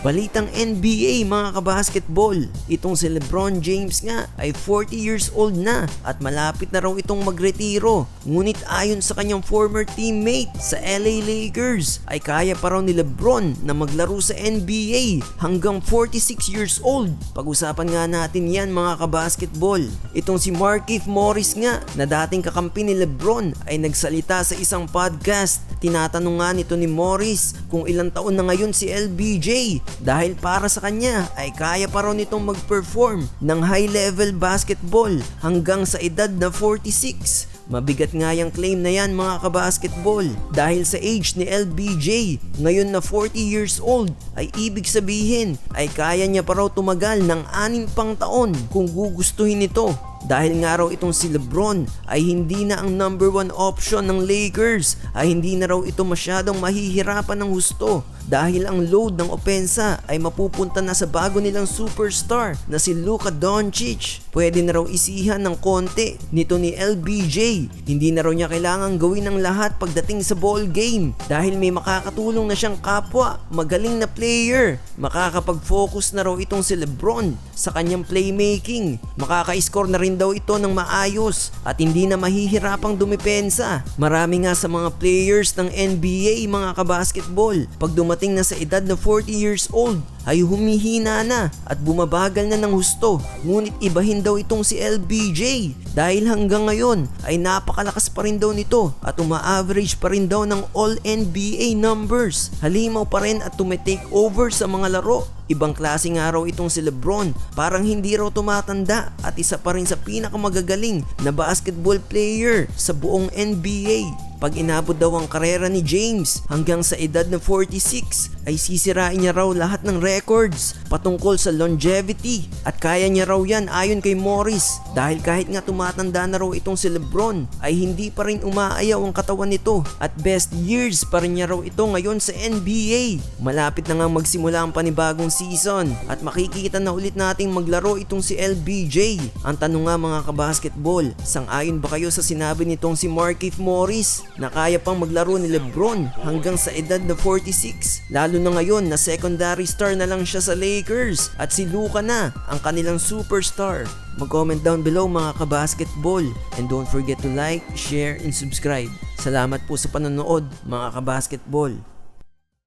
Balitang NBA mga kabasketball. Itong si Lebron James nga ay 40 years old na at malapit na raw itong magretiro. Ngunit ayon sa kanyang former teammate sa LA Lakers ay kaya pa raw ni Lebron na maglaro sa NBA hanggang 46 years old. Pag-usapan nga natin yan mga kabasketball. Itong si Markieff Morris nga na dating kakampi ni Lebron ay nagsalita sa isang podcast. Tinatanong nga nito ni Morris kung ilang taon na ngayon si LBJ dahil para sa kanya ay kaya pa raw nitong mag-perform ng high level basketball hanggang sa edad na 46. Mabigat nga yung claim na yan mga kabasketball dahil sa age ni LBJ ngayon na 40 years old ay ibig sabihin ay kaya niya pa raw tumagal ng anim pang taon kung gugustuhin ito dahil nga raw itong si Lebron ay hindi na ang number one option ng Lakers ay hindi na raw ito masyadong mahihirapan ng husto dahil ang load ng opensa ay mapupunta na sa bago nilang superstar na si Luka Doncic. Pwede na raw isihan ng konti nito ni LBJ. Hindi na raw niya kailangang gawin ang lahat pagdating sa ball game dahil may makakatulong na siyang kapwa, magaling na player. Makakapag-focus na raw itong si Lebron sa kanyang playmaking. Makaka-score na rin daw ito ng maayos at hindi na mahihirapang dumipensa. Marami nga sa mga players ng NBA mga kabasketball pag dumating na sa edad na 40 years old ay humihina na at bumabagal na ng husto. Ngunit ibahin daw itong si LBJ dahil hanggang ngayon ay napakalakas pa rin daw nito at uma-average pa rin daw ng All-NBA numbers. Halimaw pa rin at tumetake over sa mga laro. Ibang klase nga raw itong si Lebron, parang hindi raw tumatanda at isa pa rin sa pinakamagagaling na basketball player sa buong NBA. Pag inabot daw ang karera ni James hanggang sa edad na 46 ay sisirain niya raw lahat ng records patungkol sa longevity at kaya niya raw yan ayon kay Morris dahil kahit nga tumatanda na raw itong si Lebron ay hindi pa rin umaayaw ang katawan nito at best years pa rin niya raw ito ngayon sa NBA. Malapit na nga magsimula ang panibagong season at makikita na ulit nating maglaro itong si LBJ. Ang tanong nga mga kabasketball, sang-ayon ba kayo sa sinabi nitong si Markieff Morris na kaya pang maglaro ni Lebron hanggang sa edad na 46. Lalo na ngayon na secondary star na lang siya sa Lakers at si Luka na ang kanilang superstar. Mag-comment down below mga kabasketball and don't forget to like, share, and subscribe. Salamat po sa panonood mga kabasketball.